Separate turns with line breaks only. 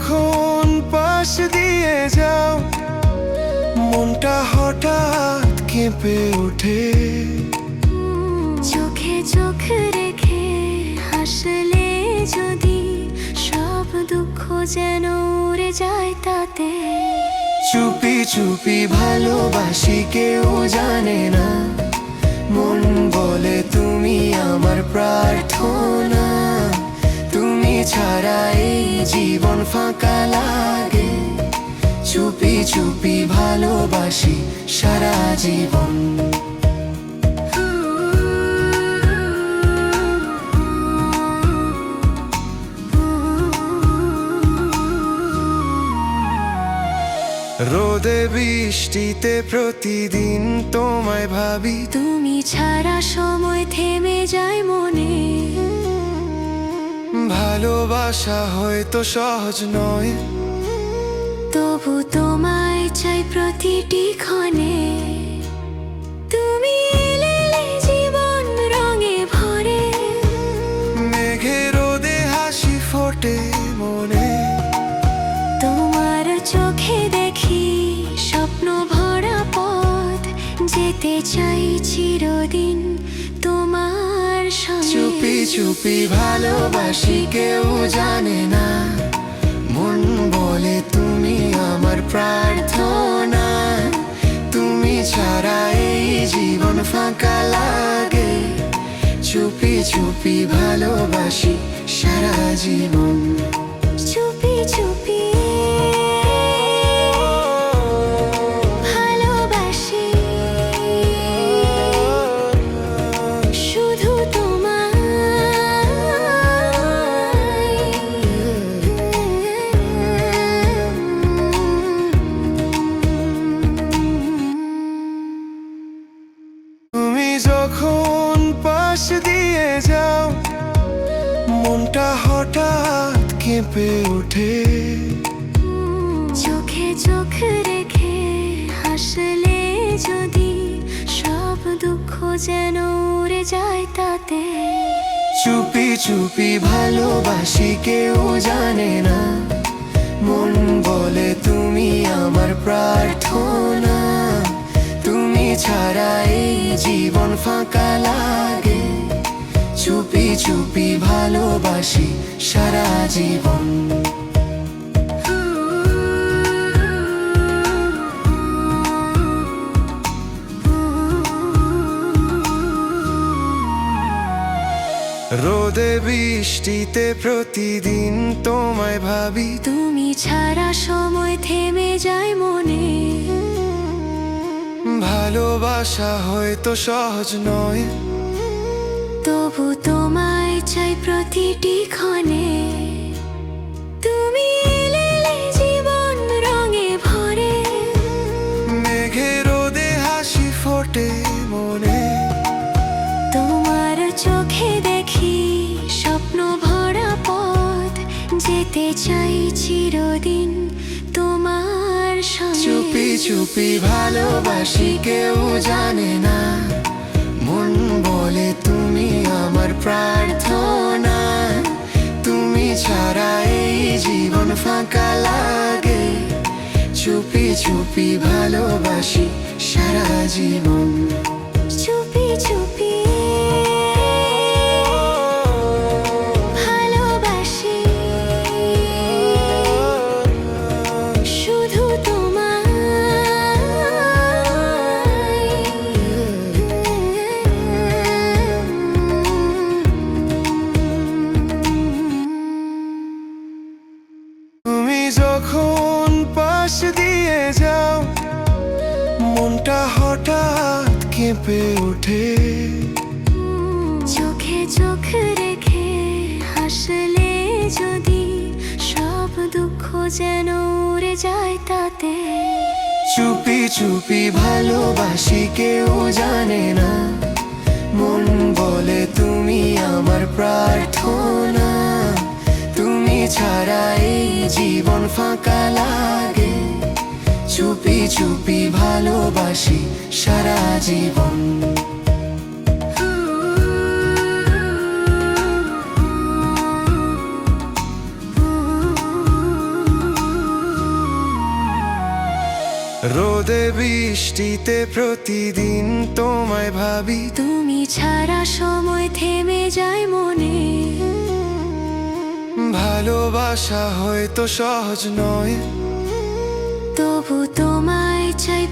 যখন পাশ দিয়ে যাও মনটা হঠাৎ কেঁপে ওঠে।
চোখে চোখ রেখে হাসলে যদি সব দুঃখ যেন উড়ে যায় তাতে।
চুপি চুপি ভালোবাসি কেউ জানে না। মন বলে তুমি আমার প্রার্থনা। ছাড়া এই জীবন ফাঁকা লাগে। চুপি চুপি ভালোবাসি সারা জীবন। রোদে বৃষ্টিতে প্রতিদিন তোমায় ভাবি।
তুমি ছাড়া সময় থেমে যায় মনে।
ভালোবাসা হয়তো সহজ নয়।
তবু তোমায় চাই প্রতিটি ক্ষণে। তুমি এলে জীবন রঙে ভরে।
মেঘে রোদে হাসি ফোটে মনে।
তোমার চোখে দেখি স্বপ্ন ভরা পথ। যেতে চাই চিরদিন তোমার
চুপি চুপি ভালোবাসি, কেউ জানে না। মন বলে তুমি আমার প্রার্থনা। তুমি ছাড়া এই জীবন ফাঁকা লাগে। চুপি চুপি ভালোবাসি সারা জীবন।
চুপি চুপি
দিয়ে যাও। মনটা হঠাৎ কেঁপে ওঠে।
চোখে চোখ রেখে হাসলে যদি সব দুঃখ যেন উড়ে যায় তাতে।
চুপি চুপি ভালোবাসি কেউ জানে না। মন বলে তুমি আমার প্রার্থনা। তুমি ছাড়া এই জীবন ফাঁকা লাগে চুপি চুপি ভালোবাসি সারা জীবন। রোদে বৃষ্টিতে প্রতিদিন তোমায় ভাবি।
তুমি ছাড়া সময় থেমে যায় মনে।
ভালোবাসা হয়তো সহজ নয়
চাই প্রতিটি ক্ষণে। তুমি এলে জীবন রঙে ভরে।
মেঘে রোদে হাসি ফোটে মনে।
তোমার চোখে দেখি স্বপ্ন ভরা পথ। যেতে চাই চিরদিন তোমার
চুপি চুপি ভালোবাসি কেউ জানে না। মন বলে তুমি আমার প্রার্থনা চুপি চুপি ভালোবাসি। মনটা হঠাৎ কেঁপে ওঠে।
চোখে চোখ রেখে হাসলে যদি সব দুঃখ যেন উড়ে যায় তাতে।
চুপি চুপি ভালোবাসি কেউ জানে না। মন বলে তুমি আমার প্রার্থনা। তুমি ছাড়া এই জীবন ফাঁকা লাগে। চুপি চুপি ভালোবাসি সারা জীবন। রোদে বৃষ্টিতে প্রতিদিন তোমায় ভাবি।
তুমি ছাড়া সময় থেমে যায় মনে।
ভালোবাসা হয়তো সহজ নয়
তবু তোমায় চাই